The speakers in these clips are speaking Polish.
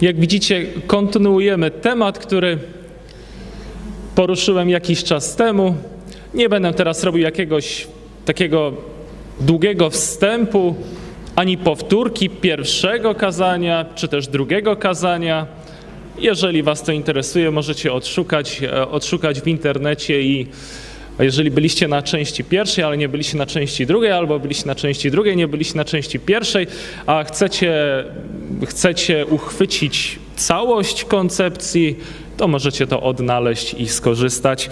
Jak widzicie, kontynuujemy temat, który poruszyłem jakiś czas temu. Nie będę teraz robił jakiegoś takiego długiego wstępu, ani powtórki pierwszego kazania, czy też drugiego kazania. Jeżeli Was to interesuje, możecie odszukać, e, odszukać w internecie i jeżeli byliście na części pierwszej, ale nie byliście na części drugiej, albo byliście na części drugiej, nie byliście na części pierwszej, a chcecie, chcecie uchwycić całość koncepcji, to możecie to odnaleźć i skorzystać.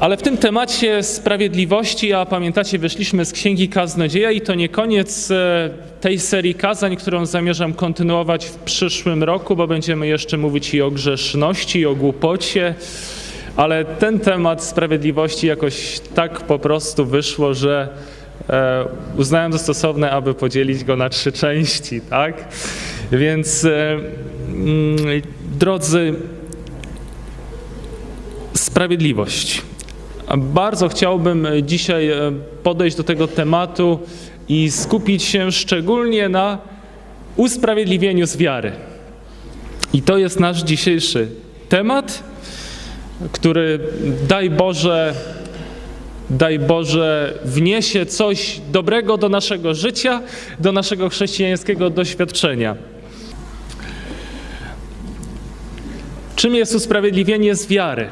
Ale w tym temacie sprawiedliwości, a pamiętacie, wyszliśmy z Księgi Kaznodzieja i to nie koniec e, tej serii kazań, którą zamierzam kontynuować w przyszłym roku, bo będziemy jeszcze mówić i o grzeszności, i o głupocie, ale ten temat sprawiedliwości jakoś tak po prostu wyszło, że e, uznałem za stosowne, aby podzielić go na trzy części, tak? Więc e, mm, drodzy, sprawiedliwość. Bardzo chciałbym dzisiaj e, podejść do tego tematu i skupić się szczególnie na usprawiedliwieniu z wiary. I to jest nasz dzisiejszy temat, który daj Boże, daj Boże wniesie coś dobrego do naszego życia, do naszego chrześcijańskiego doświadczenia. Czym jest usprawiedliwienie z wiary?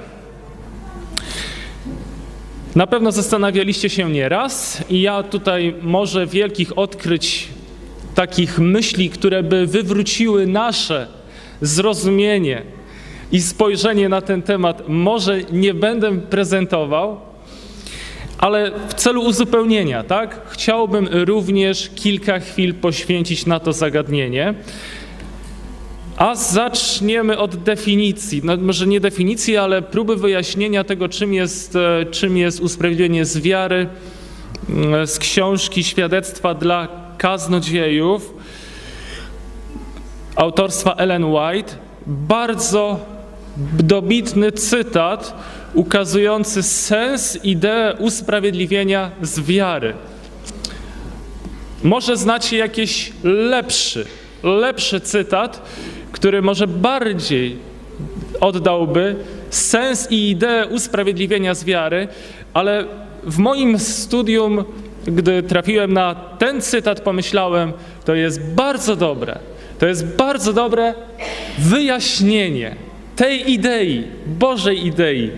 Na pewno zastanawialiście się nieraz i ja tutaj może wielkich odkryć takich myśli, które by wywróciły nasze zrozumienie i spojrzenie na ten temat, może nie będę prezentował, ale w celu uzupełnienia, tak, chciałbym również kilka chwil poświęcić na to zagadnienie. A zaczniemy od definicji. No, może nie definicji, ale próby wyjaśnienia tego, czym jest, e, czym jest usprawiedliwienie z wiary, mm, z książki Świadectwa dla kaznodziejów autorstwa Ellen White. Bardzo dobitny cytat ukazujący sens, ideę usprawiedliwienia z wiary. Może znacie jakiś lepszy, lepszy cytat, który może bardziej oddałby sens i ideę usprawiedliwienia z wiary, ale w moim studium, gdy trafiłem na ten cytat, pomyślałem, to jest bardzo dobre. To jest bardzo dobre wyjaśnienie tej idei, Bożej idei.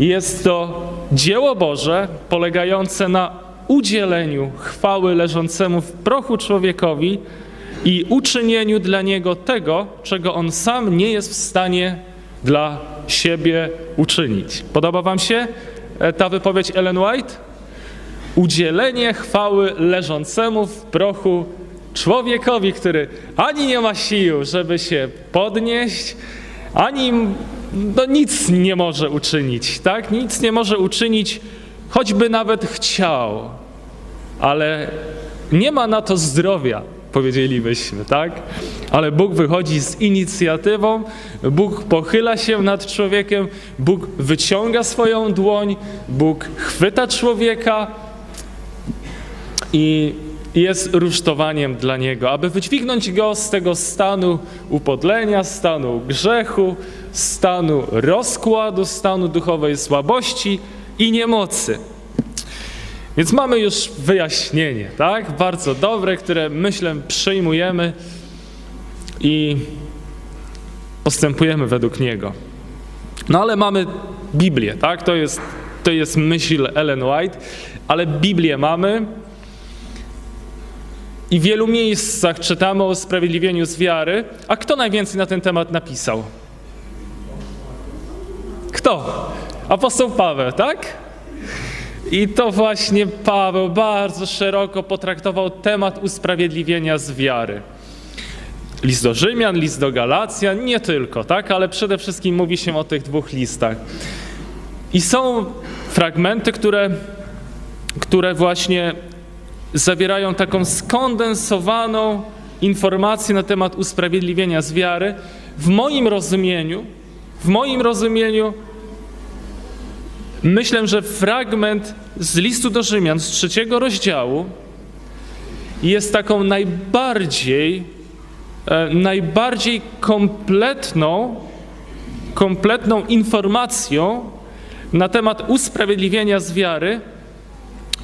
Jest to dzieło Boże polegające na udzieleniu chwały leżącemu w prochu człowiekowi, i uczynieniu dla niego tego, czego on sam nie jest w stanie dla siebie uczynić. Podoba Wam się e, ta wypowiedź Ellen White? Udzielenie chwały leżącemu w prochu człowiekowi, który ani nie ma sił, żeby się podnieść, ani no, nic nie może uczynić, tak? Nic nie może uczynić, choćby nawet chciał, ale nie ma na to zdrowia powiedzielibyśmy, tak? Ale Bóg wychodzi z inicjatywą, Bóg pochyla się nad człowiekiem, Bóg wyciąga swoją dłoń, Bóg chwyta człowieka i jest rusztowaniem dla niego, aby wydźwignąć go z tego stanu upodlenia, stanu grzechu, stanu rozkładu, stanu duchowej słabości i niemocy. Więc mamy już wyjaśnienie, tak? Bardzo dobre, które myślę przyjmujemy i postępujemy według niego. No ale mamy Biblię, tak? To jest, to jest myśl Ellen White, ale Biblię mamy i w wielu miejscach czytamy o usprawiedliwieniu z wiary. A kto najwięcej na ten temat napisał? Kto? Apostoł Paweł, tak? I to właśnie Paweł bardzo szeroko potraktował temat usprawiedliwienia z wiary. List do Rzymian, list do Galacjan, nie tylko, tak, ale przede wszystkim mówi się o tych dwóch listach. I są fragmenty, które, które właśnie zawierają taką skondensowaną informację na temat usprawiedliwienia z wiary. W moim rozumieniu, w moim rozumieniu Myślę, że fragment z listu do Rzymian z trzeciego rozdziału jest taką najbardziej e, najbardziej kompletną, kompletną informacją na temat usprawiedliwienia z wiary.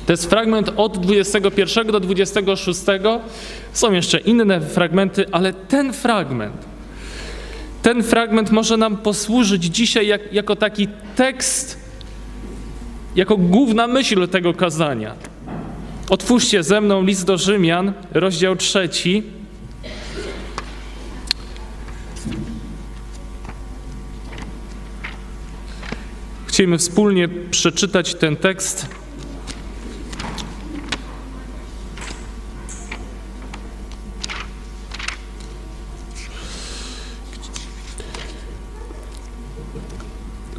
To jest fragment od 21 do 26. Są jeszcze inne fragmenty, ale ten fragment, ten fragment może nam posłużyć dzisiaj jak, jako taki tekst, jako główna myśl tego kazania. Otwórzcie ze mną list do Rzymian, rozdział trzeci. Chcielibyśmy wspólnie przeczytać ten tekst.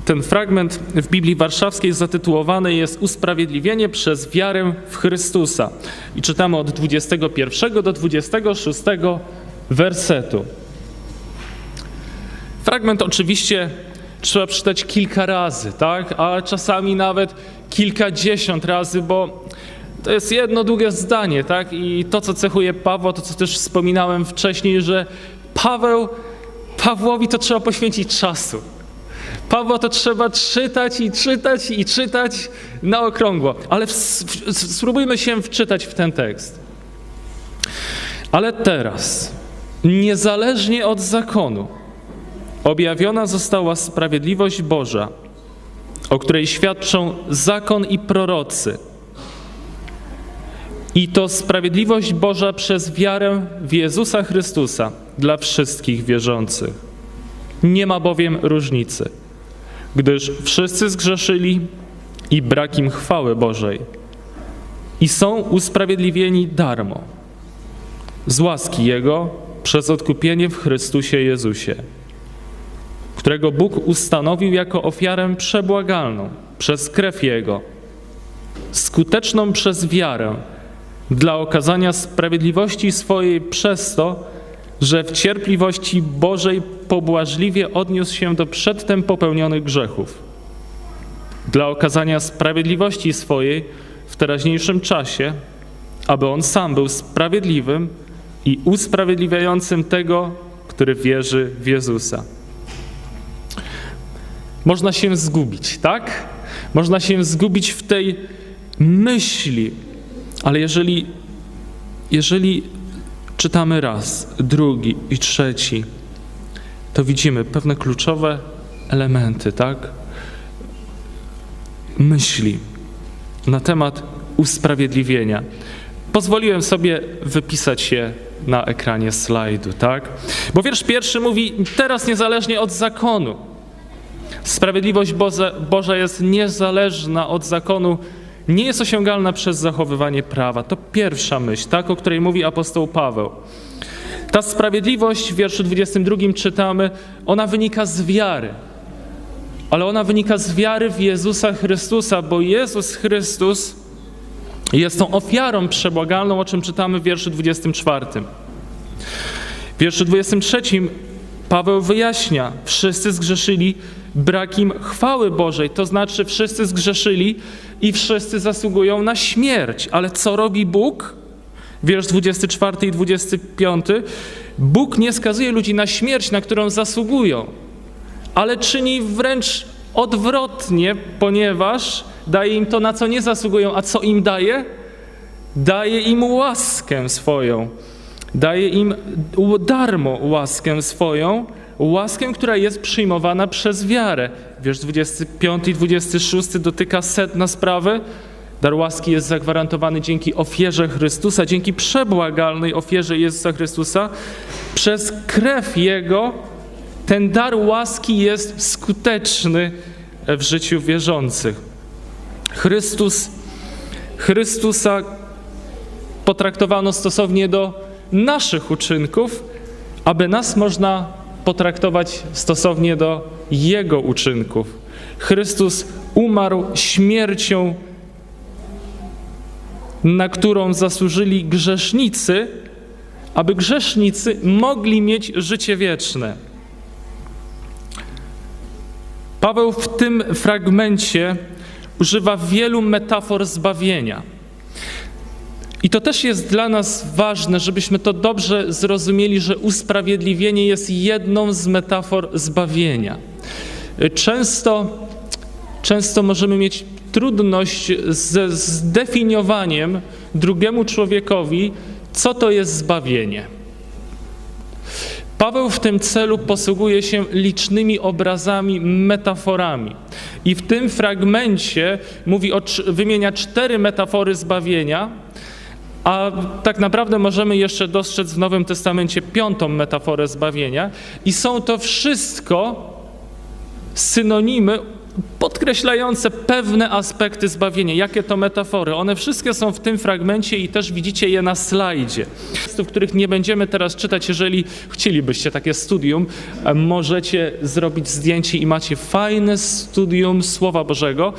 Ten fragment w Biblii Warszawskiej zatytułowany jest Usprawiedliwienie przez wiarę w Chrystusa. I czytamy od 21 do 26 wersetu. Fragment oczywiście trzeba przeczytać kilka razy, tak? A czasami nawet kilkadziesiąt razy, bo to jest jedno długie zdanie, tak? I to, co cechuje Pawła, to co też wspominałem wcześniej, że Paweł, Pawłowi to trzeba poświęcić czasu. Pawła to trzeba czytać i czytać i czytać na okrągło. Ale w, w, spróbujmy się wczytać w ten tekst. Ale teraz, niezależnie od zakonu, objawiona została sprawiedliwość Boża, o której świadczą zakon i prorocy. I to sprawiedliwość Boża przez wiarę w Jezusa Chrystusa dla wszystkich wierzących. Nie ma bowiem różnicy, gdyż wszyscy zgrzeszyli i brak im chwały Bożej. I są usprawiedliwieni darmo, z łaski Jego przez odkupienie w Chrystusie Jezusie którego Bóg ustanowił jako ofiarę przebłagalną przez krew Jego, skuteczną przez wiarę, dla okazania sprawiedliwości swojej przez to, że w cierpliwości Bożej pobłażliwie odniósł się do przedtem popełnionych grzechów. Dla okazania sprawiedliwości swojej w teraźniejszym czasie, aby On sam był sprawiedliwym i usprawiedliwiającym tego, który wierzy w Jezusa. Można się zgubić, tak? Można się zgubić w tej myśli, ale jeżeli, jeżeli czytamy raz, drugi i trzeci, to widzimy pewne kluczowe elementy, tak? Myśli na temat usprawiedliwienia. Pozwoliłem sobie wypisać je na ekranie slajdu, tak? Bo wiersz pierwszy mówi: Teraz niezależnie od zakonu. Sprawiedliwość Boże, Boża jest niezależna od zakonu, nie jest osiągalna przez zachowywanie prawa. To pierwsza myśl, tak, o której mówi apostoł Paweł. Ta sprawiedliwość w wierszu 22 czytamy, ona wynika z wiary. Ale ona wynika z wiary w Jezusa Chrystusa, bo Jezus Chrystus jest tą ofiarą przebłagalną, o czym czytamy w wierszu 24. W wierszu 23 Paweł wyjaśnia, wszyscy zgrzeszyli, brak im chwały Bożej, to znaczy wszyscy zgrzeszyli i wszyscy zasługują na śmierć. Ale co robi Bóg? Wiersz 24 i 25. Bóg nie skazuje ludzi na śmierć, na którą zasługują, ale czyni wręcz odwrotnie, ponieważ daje im to, na co nie zasługują. A co im daje? Daje im łaskę swoją. Daje im darmo łaskę swoją, łaskę, która jest przyjmowana przez wiarę. Wiersz 25 i 26 dotyka sedna sprawy. Dar łaski jest zagwarantowany dzięki ofierze Chrystusa, dzięki przebłagalnej ofierze Jezusa Chrystusa. Przez krew Jego ten dar łaski jest skuteczny w życiu wierzących. Chrystus, Chrystusa potraktowano stosownie do naszych uczynków, aby nas można potraktować stosownie do Jego uczynków. Chrystus umarł śmiercią, na którą zasłużyli grzesznicy, aby grzesznicy mogli mieć życie wieczne. Paweł w tym fragmencie używa wielu metafor zbawienia. I to też jest dla nas ważne, żebyśmy to dobrze zrozumieli, że usprawiedliwienie jest jedną z metafor zbawienia. Często, często możemy mieć trudność ze zdefiniowaniem drugiemu człowiekowi, co to jest zbawienie. Paweł w tym celu posługuje się licznymi obrazami, metaforami. I w tym fragmencie mówi o, wymienia cztery metafory zbawienia, a tak naprawdę możemy jeszcze dostrzec w Nowym Testamencie piątą metaforę zbawienia. I są to wszystko synonimy podkreślające pewne aspekty zbawienia. Jakie to metafory? One wszystkie są w tym fragmencie i też widzicie je na slajdzie. Tekstów, których nie będziemy teraz czytać, jeżeli chcielibyście takie studium, e, możecie zrobić zdjęcie i macie fajne studium Słowa Bożego.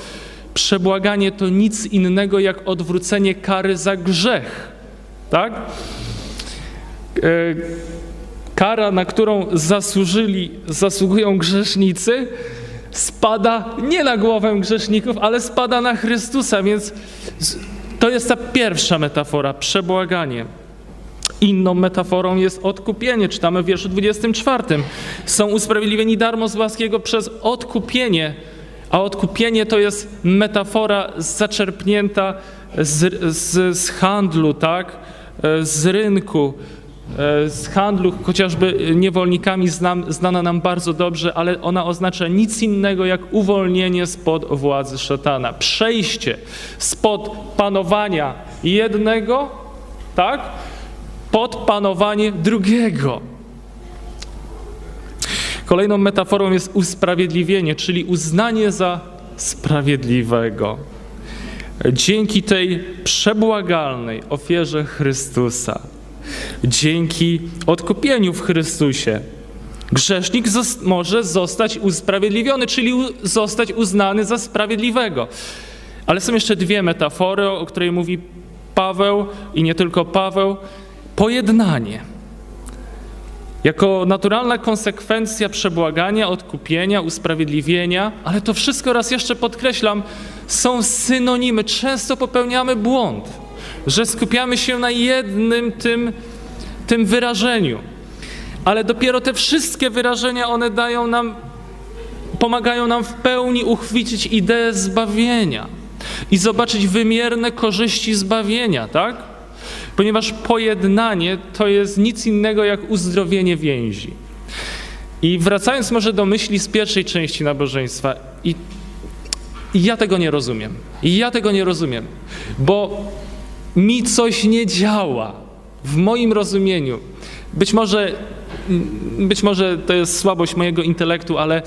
Przebłaganie to nic innego jak odwrócenie kary za grzech. Tak? E, Kara, na którą zasłużyli, zasługują grzesznicy, spada nie na głowę grzeszników, ale spada na Chrystusa, więc to jest ta pierwsza metafora, przebłaganie. Inną metaforą jest odkupienie. Czytamy w wierszu 24. Są usprawiedliwieni darmo z łaski Jego przez odkupienie, a odkupienie to jest metafora zaczerpnięta z, z, z handlu, tak? Z rynku, e, z handlu chociażby niewolnikami znam, znana nam bardzo dobrze, ale ona oznacza nic innego jak uwolnienie spod władzy szatana. Przejście spod panowania jednego, tak? Pod panowanie drugiego. Kolejną metaforą jest usprawiedliwienie, czyli uznanie za sprawiedliwego. Dzięki tej przebłagalnej ofierze Chrystusa, dzięki odkupieniu w Chrystusie, grzesznik zos- może zostać usprawiedliwiony, czyli zostać uznany za sprawiedliwego. Ale są jeszcze dwie metafory, o której mówi Paweł i nie tylko Paweł. Pojednanie. Jako naturalna konsekwencja przebłagania, odkupienia, usprawiedliwienia, ale to wszystko raz jeszcze podkreślam, są synonimy. Często popełniamy błąd, że skupiamy się na jednym tym, tym wyrażeniu. Ale dopiero te wszystkie wyrażenia, one dają nam, pomagają nam w pełni uchwycić ideę zbawienia i zobaczyć wymierne korzyści zbawienia, tak? Ponieważ pojednanie to jest nic innego jak uzdrowienie więzi. I wracając może do myśli z pierwszej części nabożeństwa, i, i ja tego nie rozumiem. I ja tego nie rozumiem, bo mi coś nie działa w moim rozumieniu. Być może, być może to jest słabość mojego intelektu, ale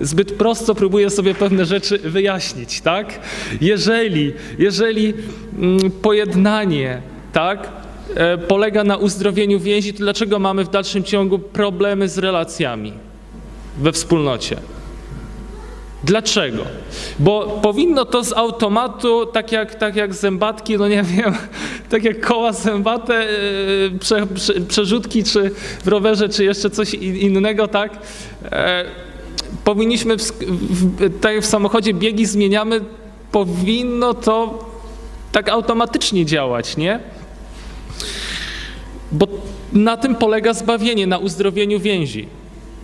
zbyt prosto próbuję sobie pewne rzeczy wyjaśnić, tak? Jeżeli, jeżeli mm, pojednanie, tak, e, polega na uzdrowieniu więzi, to dlaczego mamy w dalszym ciągu problemy z relacjami we wspólnocie? Dlaczego? Bo powinno to z automatu, tak jak, tak jak zębatki, no nie wiem, tak jak koła zębate, yy, prze, prze, przerzutki, czy w rowerze, czy jeszcze coś in- innego, tak? E, powinniśmy, w, w, tak jak w samochodzie biegi zmieniamy, powinno to tak automatycznie działać, nie? Bo na tym polega zbawienie, na uzdrowieniu więzi.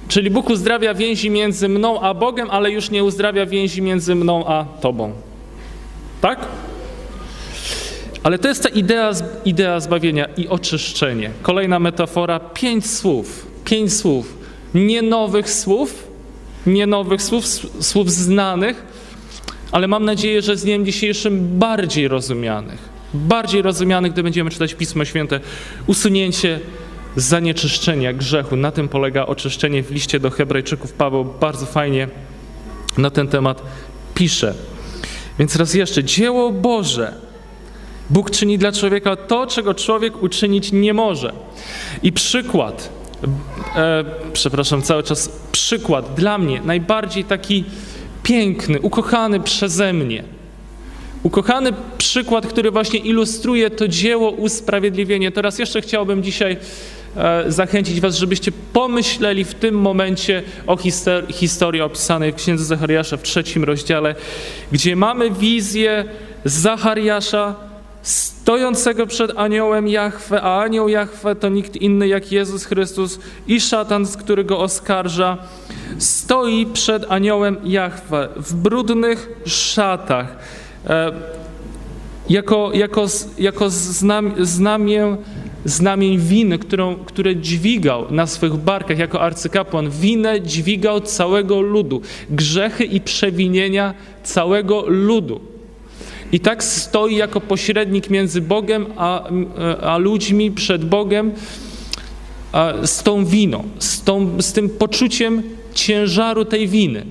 Czyli Bóg uzdrawia więzi między mną a Bogiem, ale już nie uzdrawia więzi między mną a Tobą. Tak? Ale to jest ta idea, idea zbawienia i oczyszczenie. Kolejna metafora, pięć słów. Pięć słów. Nie nowych słów, nie nowych słów, słów znanych, ale mam nadzieję, że z dniem dzisiejszym bardziej rozumianych. Bardziej rozumianych, gdy będziemy czytać Pismo Święte. Usunięcie zanieczyszczenia grzechu. Na tym polega oczyszczenie w liście do Hebrajczyków. Paweł bardzo fajnie na ten temat pisze. Więc raz jeszcze, dzieło Boże. Bóg czyni dla człowieka to, czego człowiek uczynić nie może. I przykład, e, przepraszam, cały czas przykład dla mnie, najbardziej taki piękny, ukochany przeze mnie. Ukochany przykład, który właśnie ilustruje to dzieło usprawiedliwienia. Teraz jeszcze chciałbym dzisiaj e, zachęcić Was, żebyście pomyśleli w tym momencie o historii opisanej w Księdze Zachariasza w trzecim rozdziale, gdzie mamy wizję Zachariasza, stojącego przed aniołem Jahwe, a anioł Jahwe to nikt inny jak Jezus Chrystus i szatan, z którego oskarża, stoi przed aniołem Jahwe w brudnych szatach. E, jako, jako, jako znam, znamię, winy, którą, które dźwigał na swych barkach jako arcykapłan. Winę dźwigał całego ludu, grzechy i przewinienia całego ludu. I tak stoi jako pośrednik między Bogiem a, a ludźmi przed Bogiem z tą winą, z, tą, z tym poczuciem ciężaru tej winy.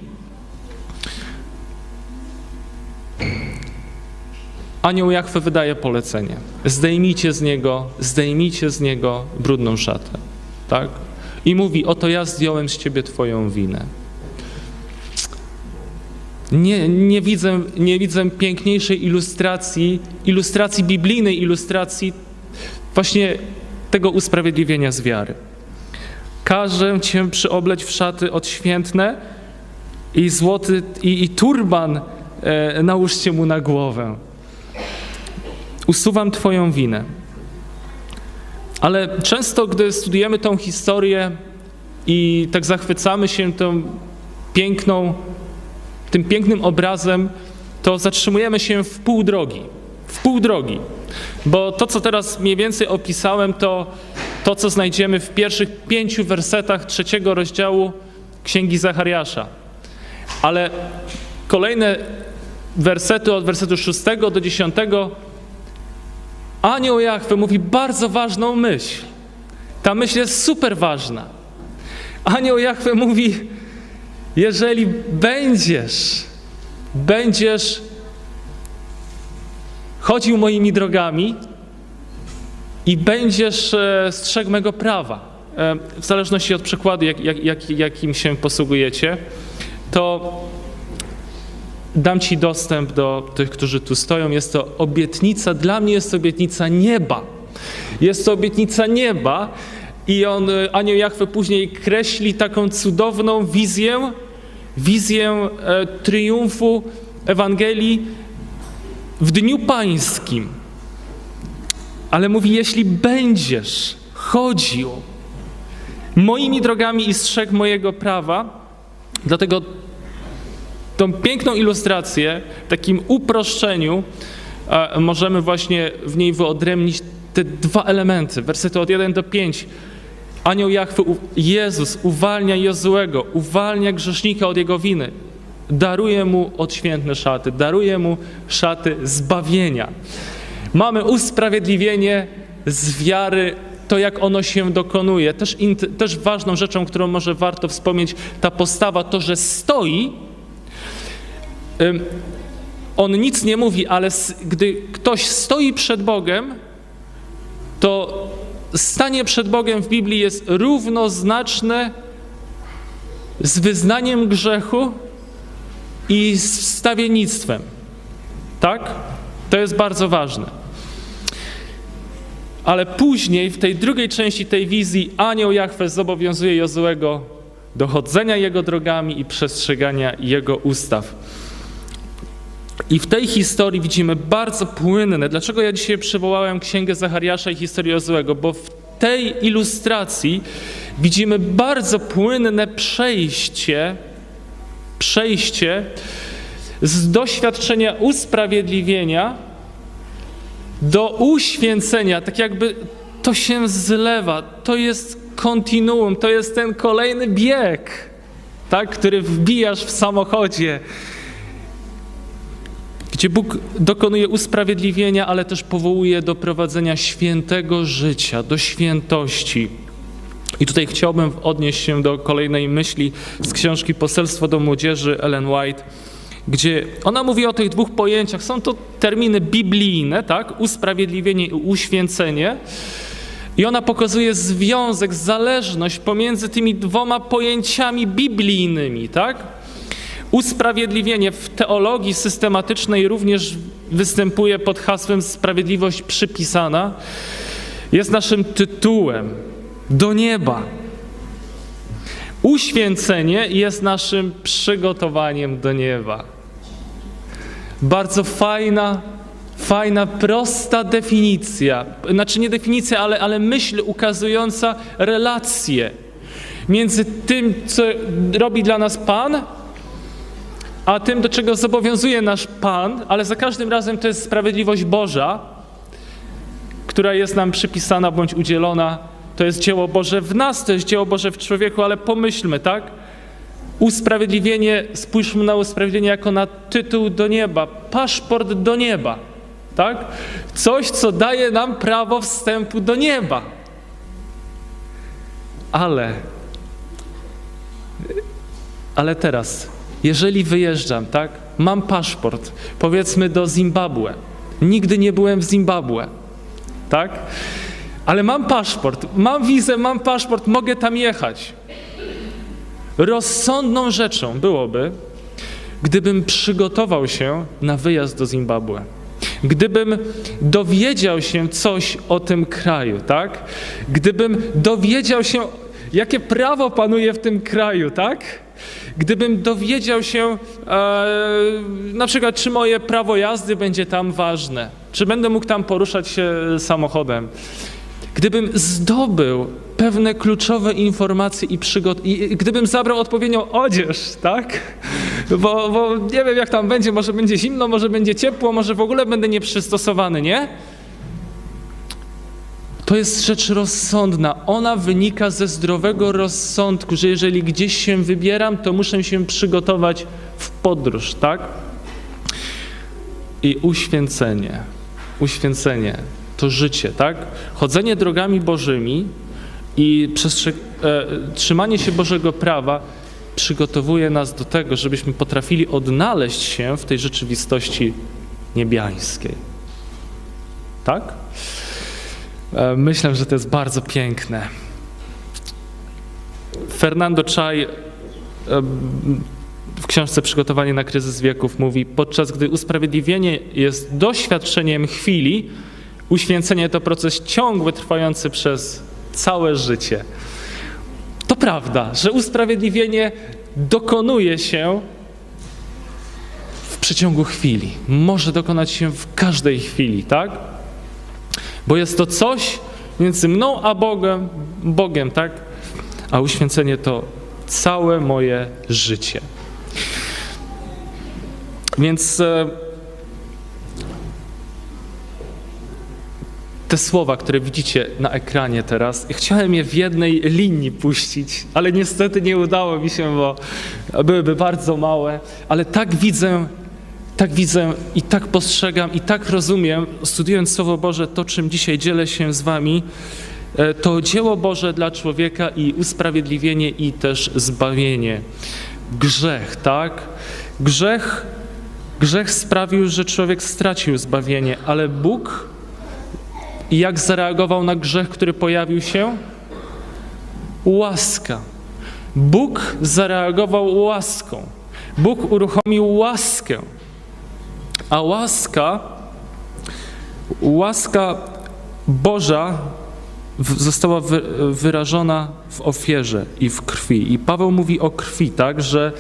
Anioł Jachwę wydaje polecenie. Zdejmijcie z niego, zdejmijcie z niego brudną szatę. Tak? I mówi, oto ja zdjąłem z ciebie twoją winę. Nie, nie, widzę, nie widzę piękniejszej ilustracji, ilustracji biblijnej, ilustracji właśnie tego usprawiedliwienia z wiary. Każę cię przyobleć w szaty odświętne i złoty i, i turban e, nałóżcie mu na głowę. Usuwam twoją winę. Ale często, gdy studujemy tą historię i tak zachwycamy się tą piękną tym pięknym obrazem, to zatrzymujemy się w pół drogi. W pół drogi. Bo to, co teraz mniej więcej opisałem, to to, co znajdziemy w pierwszych pięciu wersetach trzeciego rozdziału Księgi Zachariasza. Ale kolejne wersety od wersetu szóstego do dziesiątego Anioł Jachwy mówi bardzo ważną myśl. Ta myśl jest super ważna. Anioł Jachwy mówi, jeżeli będziesz, będziesz chodził moimi drogami i będziesz e, strzegł mego prawa, e, w zależności od przykładu, jak, jak, jak, jakim się posługujecie, to dam Ci dostęp do tych, którzy tu stoją. Jest to obietnica, dla mnie jest to obietnica nieba. Jest to obietnica nieba, i on, e, anioł Jachwę później kreśli taką cudowną wizję, wizję e, triumfu Ewangelii w Dniu Pańskim. Ale mówi, jeśli będziesz chodził moimi drogami i strzegł mojego prawa, dlatego tą piękną ilustrację, takim uproszczeniu, e, możemy właśnie w niej wyodrębnić te dwa elementy, wersety od 1 do 5. Anioł Jachwy, Jezus uwalnia Jozuego, uwalnia grzesznika od jego winy. Daruje mu odświętne szaty, daruje mu szaty zbawienia. Mamy usprawiedliwienie z wiary, to jak ono się dokonuje. Też, też ważną rzeczą, którą może warto wspomnieć, ta postawa, to, że stoi. On nic nie mówi, ale gdy ktoś stoi przed Bogiem, to stanie przed Bogiem w Biblii jest równoznaczne z wyznaniem grzechu i z wstawiennictwem. Tak? To jest bardzo ważne. Ale później, w tej drugiej części tej wizji, anioł Jahwe zobowiązuje Jozuego do chodzenia jego drogami i przestrzegania jego ustaw. I w tej historii widzimy bardzo płynne. Dlaczego ja dzisiaj przywołałem Księgę Zachariasza i historię Jozłego? Bo w tej ilustracji widzimy bardzo płynne przejście, przejście z doświadczenia usprawiedliwienia do uświęcenia. Tak jakby to się zlewa, to jest kontinuum, to jest ten kolejny bieg, tak, który wbijasz w samochodzie gdzie Bóg dokonuje usprawiedliwienia, ale też powołuje do prowadzenia świętego życia, do świętości. I tutaj chciałbym odnieść się do kolejnej myśli z książki Poselstwo do Młodzieży Ellen White, gdzie ona mówi o tych dwóch pojęciach. Są to terminy biblijne, tak? Usprawiedliwienie i uświęcenie. I ona pokazuje związek, zależność pomiędzy tymi dwoma pojęciami biblijnymi, tak? Usprawiedliwienie w teologii systematycznej również występuje pod hasłem sprawiedliwość przypisana. Jest naszym tytułem do nieba. Uświęcenie jest naszym przygotowaniem do nieba. Bardzo fajna Fajna, prosta definicja. Znaczy nie definicja, ale, ale myśl ukazująca relację między tym, co robi dla nas Pan, a tym, do czego zobowiązuje nasz Pan, ale za każdym razem to jest sprawiedliwość Boża, która jest nam przypisana bądź udzielona. To jest dzieło Boże w nas, to jest dzieło Boże w człowieku, ale pomyślmy, tak? Usprawiedliwienie, spójrzmy na usprawiedliwienie jako na tytuł do nieba, paszport do nieba, tak? Coś, co daje nam prawo wstępu do nieba. Ale, ale teraz, jeżeli wyjeżdżam, tak? Mam paszport, powiedzmy do Zimbabwe. Nigdy nie byłem w Zimbabwe, tak? Ale mam paszport, mam wizę, mam paszport, mogę tam jechać. Rozsądną rzeczą byłoby, gdybym przygotował się na wyjazd do Zimbabwe. Gdybym dowiedział się coś o tym kraju, tak? Gdybym dowiedział się, jakie prawo panuje w tym kraju, tak? Gdybym dowiedział się, e, na przykład, czy moje prawo jazdy będzie tam ważne, czy będę mógł tam poruszać się samochodem, gdybym zdobył pewne kluczowe informacje i przygot, i gdybym zabrał odpowiednią odzież, tak? Bo, bo nie wiem, jak tam będzie, może będzie zimno, może będzie ciepło, może w ogóle będę nieprzystosowany, nie? To jest rzecz rozsądna. Ona wynika ze zdrowego rozsądku, że jeżeli gdzieś się wybieram, to muszę się przygotować w podróż, tak? I uświęcenie. Uświęcenie to życie, tak? Chodzenie drogami Bożymi i przestrze- e, trzymanie się Bożego prawa przygotowuje nas do tego, żebyśmy potrafili odnaleźć się w tej rzeczywistości niebiańskiej. Tak? E, Myślę, że to jest bardzo piękne. Fernando Chai e, w książce Przygotowanie na kryzys wieków mówi, podczas gdy usprawiedliwienie jest doświadczeniem chwili, uświęcenie to proces ciągły, trwający przez całe życie. To prawda, że usprawiedliwienie dokonuje się w przeciągu chwili. Może dokonać się w każdej chwili, tak? Bo jest to coś między mną a Bogiem, Bogiem, tak? A uświęcenie to całe moje życie. Więc e, te słowa, które widzicie na ekranie teraz, chciałem je w jednej linii puścić, ale niestety nie udało mi się, bo byłyby bardzo małe, ale tak widzę, tak widzę i tak postrzegam i tak rozumiem, studiując Słowo Boże, to czym dzisiaj dzielę się z wami, e, to dzieło Boże dla człowieka i usprawiedliwienie i też zbawienie. Grzech, tak? Grzech, grzech sprawił, że człowiek stracił zbawienie, ale Bóg jak zareagował na grzech, który pojawił się? Łaska. Bóg zareagował łaską. Bóg uruchomił łaskę. A łaska, łaska Boża została wy, wyrażona w ofierze i w krwi. I Paweł mówi o krwi, tak, że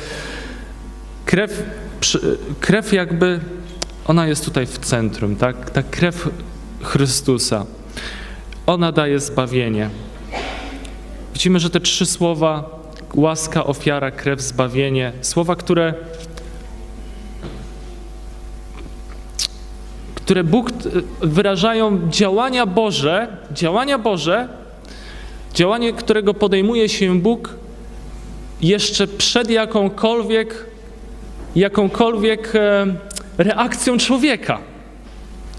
krew, krew jakby, ona jest tutaj w centrum, tak? Ta krew Chrystusa. Ona daje zbawienie. Widzimy, że te trzy słowa łaska, ofiara, krew, zbawienie słowa, które które Bóg e, wyrażają działania Boże, działania Boże, działanie, którego podejmuje się Bóg jeszcze przed jakąkolwiek jakąkolwiek e, reakcją człowieka.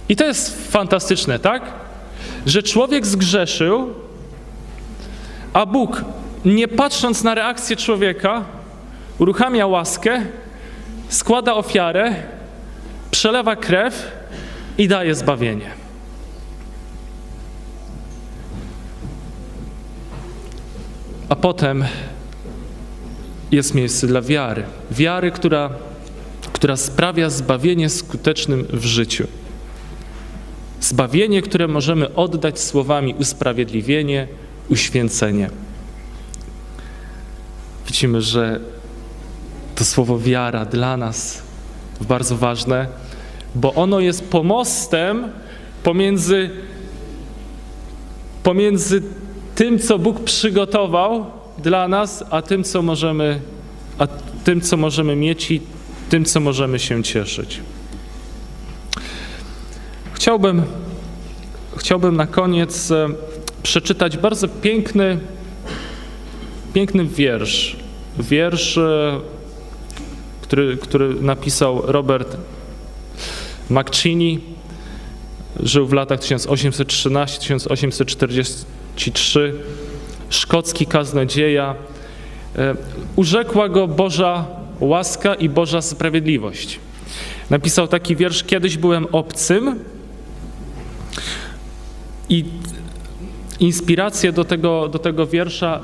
I to jest fantastyczne, tak? Że człowiek zgrzeszył, a Bóg, nie patrząc na reakcję człowieka, uruchamia łaskę, składa ofiarę, przelewa krew i daje zbawienie. A potem jest miejsce dla wiary. Wiary, która, która sprawia zbawienie skutecznym w życiu. Zbawienie, które możemy oddać słowami usprawiedliwienie, uświęcenie. Widzimy, że to słowo wiara dla nas bardzo ważne, bo ono jest pomostem pomiędzy, pomiędzy tym, co Bóg przygotował dla nas, a tym, co możemy, a tym, co możemy mieć i tym, co możemy się cieszyć. Chciałbym, chciałbym na koniec e, przeczytać bardzo piękny, piękny wiersz. Wiersz, e, który, który napisał Robert McChinney. Żył w latach 1813-1843. Szkocki kaznodzieja. E, Urzekła go Boża łaska i Boża sprawiedliwość. Napisał taki wiersz: Kiedyś byłem obcym, i inspirację do tego, do tego wiersza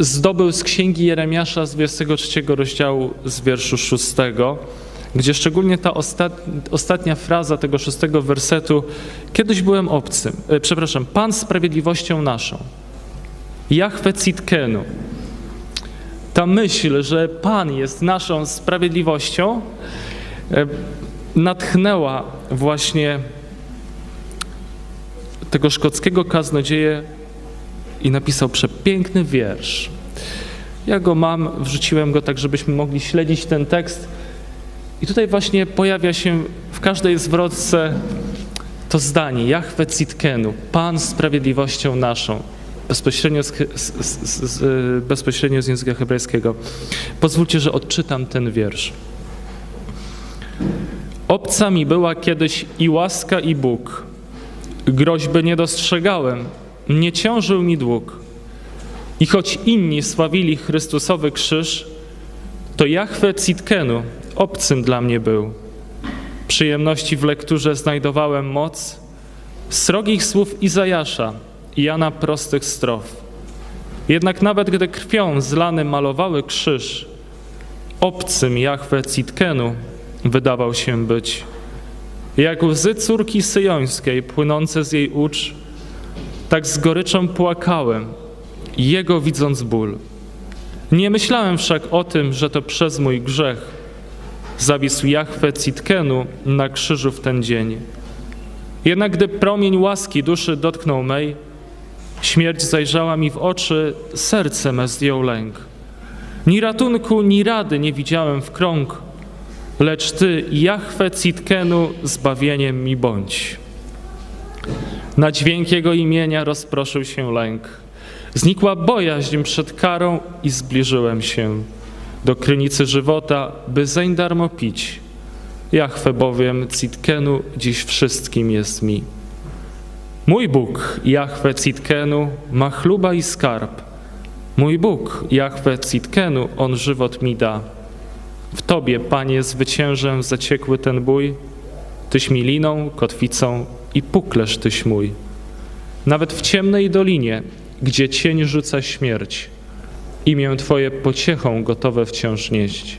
y, zdobył z księgi Jeremiasza z 23 rozdziału z wierszu 6, gdzie szczególnie ta ostat, ostatnia fraza tego szóstego wersetu kiedyś byłem obcym, e, przepraszam, Pan sprawiedliwością naszą. Jahwe Citkenu. Ta myśl, że Pan jest naszą sprawiedliwością, e, natchnęła właśnie tego szkockiego kaznodzieję i napisał przepiękny wiersz. Ja go mam, wrzuciłem go tak, żebyśmy mogli śledzić ten tekst. I tutaj właśnie pojawia się w każdej zwrotce to zdanie, Jahwe Citkenu, Pan sprawiedliwością naszą, bezpośrednio z, z, z, z, bezpośrednio z języka hebrajskiego. Pozwólcie, że odczytam ten wiersz. Obca mi była kiedyś i łaska, i Bóg. Groźby nie dostrzegałem, nie ciążył mi dług. I choć inni sławili Chrystusowy krzyż, to Jahwe Citkenu obcym dla mnie był. Przyjemności w lekturze znajdowałem moc, srogich słów Izajasza i Jana prostych strof. Jednak nawet gdy krwią zlany malowały krzyż, obcym Jahwe Citkenu wydawał się być. Jak łzy córki syjońskiej płynące z jej ucz, tak z goryczą płakałem, jego widząc ból. Nie myślałem wszak o tym, że to przez mój grzech zawisł Jahwe Citkenu na krzyżu w ten dzień. Jednak gdy promień łaski duszy dotknął mej, śmierć zajrzała mi w oczy, serce me zdjął lęk. Ni ratunku, ni rady nie widziałem w krąg, lecz Ty, Jahwe Citkenu, zbawieniem mi bądź. Na dźwięk Jego imienia rozproszył się lęk. Znikła bojaźń przed karą i zbliżyłem się do krynicy żywota, by zeń darmo pić. Jahwe bowiem Citkenu dziś wszystkim jest mi. Mój Bóg, Jahwe Citkenu, ma chluba i skarb. Mój Bóg, Jahwe Citkenu, On żywot mi da. W Tobie, Panie, zwyciężę zaciekły ten bój. Tyś mi liną, kotwicą i puklerz Tyś mój. Nawet w ciemnej dolinie, gdzie cień rzuca śmierć, imię Twoje pociechą gotowe wciąż nieść.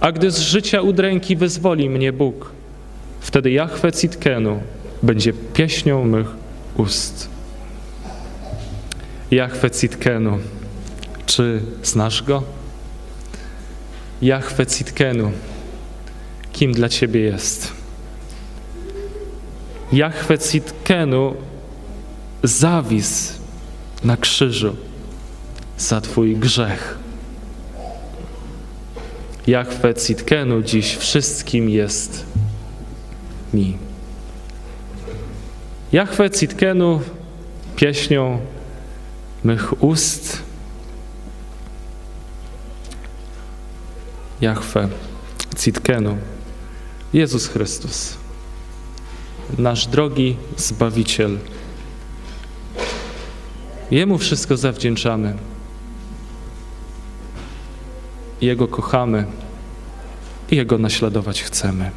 A gdy z życia udręki wyzwoli mnie Bóg, wtedy Jahwe Citkenu będzie pieśnią mych ust. Jahwe Citkenu, czy znasz go? Jahwe Citkenu, kim dla Ciebie jest? Jahwe Citkenu zawis na krzyżu za Twój grzech. Jahwe Citkenu dziś wszystkim jest mi. Jahwe Citkenu pieśnią mych ust Jahwe Citkenu, Jezus Chrystus, nasz drogi Zbawiciel. Jemu wszystko zawdzięczamy. Jego kochamy i Jego naśladować chcemy.